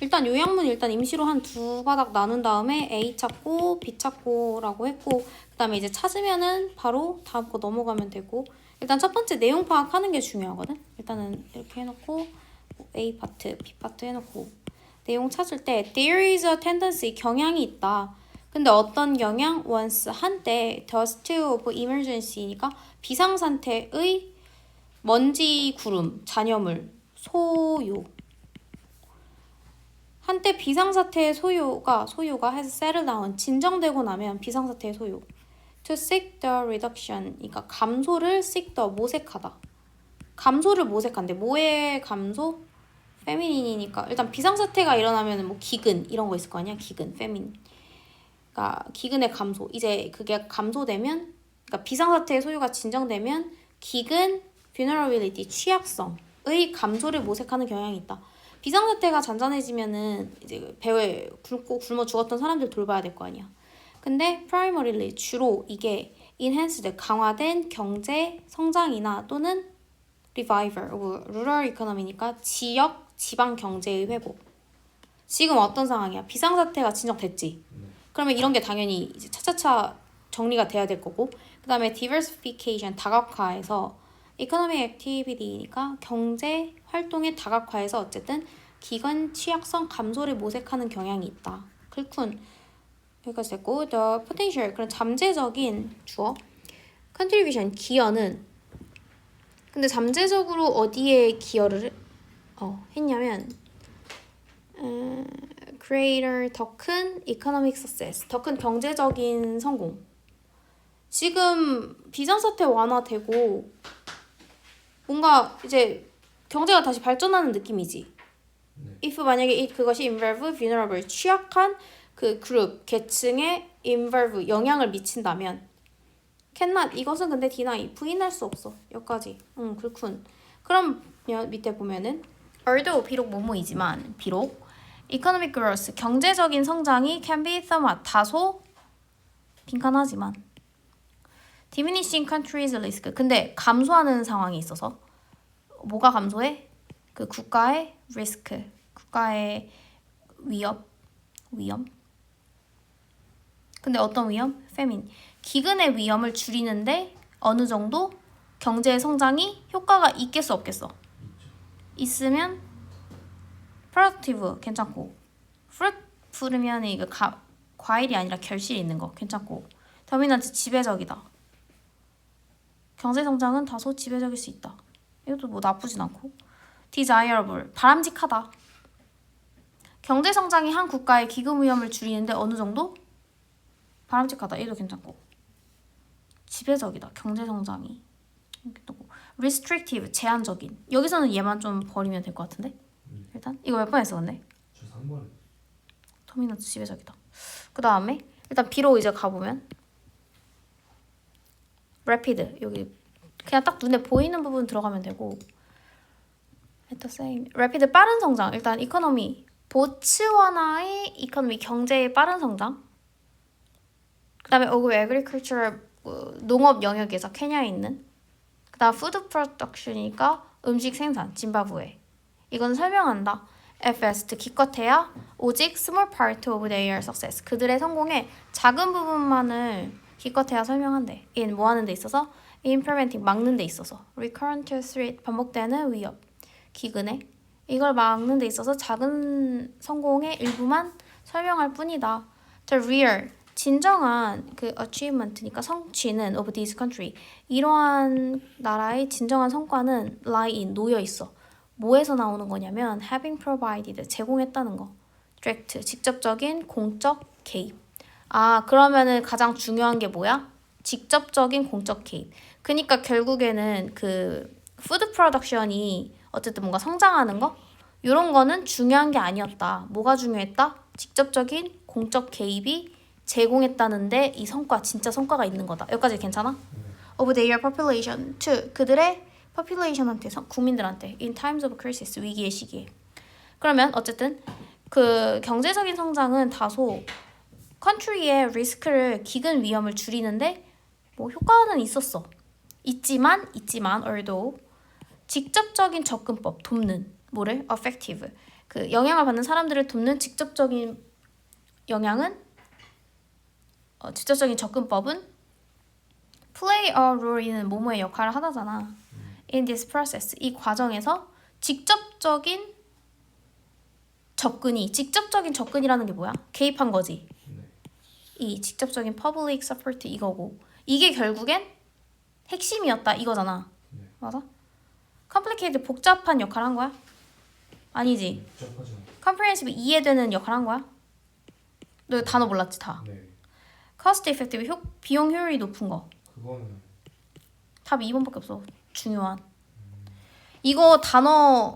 일단 요약문 일단 임시로 한두 바닥 나눈 다음에 A 찾고 B 찾고라고 했고 그 다음에 이제 찾으면은 바로 다음 거 넘어가면 되고 일단 첫 번째 내용 파악하는 게 중요하거든. 일단은 이렇게 해놓고 A 파트, B 파트 해놓고 내용 찾을 때 there is a tendency 경향이 있다. 근데 어떤 경향? once 한때 dust of emergency니까 비상 상태의 먼지 구름, 잔여물, 소요. 한때 비상사태의 소요가 소요가 has settled down 진정되고 나면 비상사태의 소요. To seek the reduction, 그러니까 감소를 seek the 모색하다. 감소를 모색한대. 뭐의 감소? 페미닌이니까 일단 비상사태가 일어나면 뭐 기근 이런 거 있을 거 아니야? 기근, 페미닌. 그러니까 기근의 감소. 이제 그게 감소되면, 그러니까 비상사태의 소요가 진정되면 기근, vulnerability, 취약성의 감소를 모색하는 경향이 있다. 비상사태가 잔잔해지면은 이제 배에 굶고 굶어 죽었던 사람들 돌봐야 될 거 아니야. 근데 primarily 주로 이게 enhanced 강화된 경제 성장이나 또는 revival of rural economy니까 지역 지방 경제의 회복. 지금 어떤 상황이야? 비상사태가 진정됐지. 그러면 이런 게 당연히 이제 차차차 정리가 돼야 될 거고 그다음에 diversification 다각화해서 economic activity니까 경제 활동의 다각화해서 어쨌든 기관 취약성 감소를 모색하는 경향이 있다. 클쿤 여기까지 됐고 the potential 그런 잠재적인 주어. Contribution 기여는. 근데 잠재적으로 어디에 기여를 해- 어, 했냐면 음, greater 더 큰 economic success 더 큰 경제적인 성공. 지금 비상사태 완화되고 뭔가 이제 경제가 다시 발전하는 느낌이지. if 만약에 이- 그것이 involve vulnerable 취약한 그 그룹 계층에 involve 영향을 미친다면 cannot 이것은 근데 deny 부인할 수 없어. 여기까지. 응 그렇군. 그럼 여- 밑에 보면은 although 비록 뭐뭐이지만 비록 economic growth 경제적인 성장이 can be somewhat 다소 빈칸하지만 diminishing countries risk 근데 감소하는 상황이 있어서 뭐가 감소해? 그 국가의 리스크, 국가의 위협, 위험. 근데 어떤 위험? 페민. 기근의 위험을 줄이는데 어느 정도 경제 성장이 효과가 있겠어 없겠어? 있으면 productive 괜찮고 fruit 푸르면 이거 가, 과일이 아니라 결실이 있는 거 괜찮고 dominant 지배적이다. 경제 성장은 다소 지배적일 수 있다. 이것도 뭐 나쁘진 않고 desirable 바람직하다. 경제 성장이 한 국가의 기금 위험을 줄이는데 어느 정도 바람직하다. 얘도 괜찮고 지배적이다. 경제 성장이 뭐. restrictive 제한적인 여기서는 얘만 좀 버리면 될 것 같은데 일단 이거 몇 번 했었네. 저 3번 터미너스 지배적이다. 그 다음에 일단 B로 이제 가보면 rapid. 여기 그냥 딱 눈에 보이는 부분 들어가면 되고. At the same rapid 빠른 성장. 일단 이코노미 보츠와나의 이코노미 경제의 빠른 성장. 그 다음에 어그 agriculture 어, 농업 영역에서 케냐에 있는. 그 다음 food production이니까 음식 생산 짐바브웨. 이건 설명한다. Best 기껏해야 오직 small part of their success. 그들의 성공의 작은 부분만을 기껏해야 설명한대. in 뭐 하는 데 있어서? in preventing 막는 데 있어서. recurrent threat 반복되는 위협. 기근에. 이걸 막는 데 있어서 작은 성공의 일부만 설명할 뿐이다. The real 진정한 그 achievement니까 성취는 of this country. 이러한 나라의 진정한 성과는 lie in 놓여 있어. 뭐에서 나오는 거냐면 having provided 제공했다는 거. direct 직접적인 공적 개입 아 그러면은 가장 중요한 게 뭐야? 직접적인 공적 개입. 그니까 결국에는 그 푸드 프로덕션이 어쨌든 뭔가 성장하는 거? 이런 거는 중요한 게 아니었다. 뭐가 중요했다? 직접적인 공적 개입이 제공했다는데 이 성과 진짜 성과가 있는 거다. 여기까지 괜찮아? of their population. To 그들의 population한테 성- 국민들한테. In times of crisis 위기의 시기에. 그러면 어쨌든 그 경제적인 성장은 다소 컨트리의 리스크를 기근 위험을 줄이는데 뭐 효과는 있었어. 있지만 있지만 although 직접적인 접근법 돕는 뭐를? effective. 그 영향을 받는 사람들을 돕는 직접적인 영향은? 어, 직접적인 접근법은? play a role이는 뭐뭐의 역할을 하다잖아. In this process. 이 과정에서 직접적인 접근이 직접적인 접근이라는 게 뭐야? 개입한 거지. 네. 이 직접적인 public support 이거고 이게 결국엔 핵심이었다 이거잖아. 네. 맞아? complicated 복잡한 역할 한 거야? 아니지. 않아. comprehensive 이해되는 역할 한 거야? 너 단어 몰랐지 다. 네. cost effective 효, 비용 효율이 높은 거. 그거는 답이 2번밖에 없어. 중요한. 이거 단어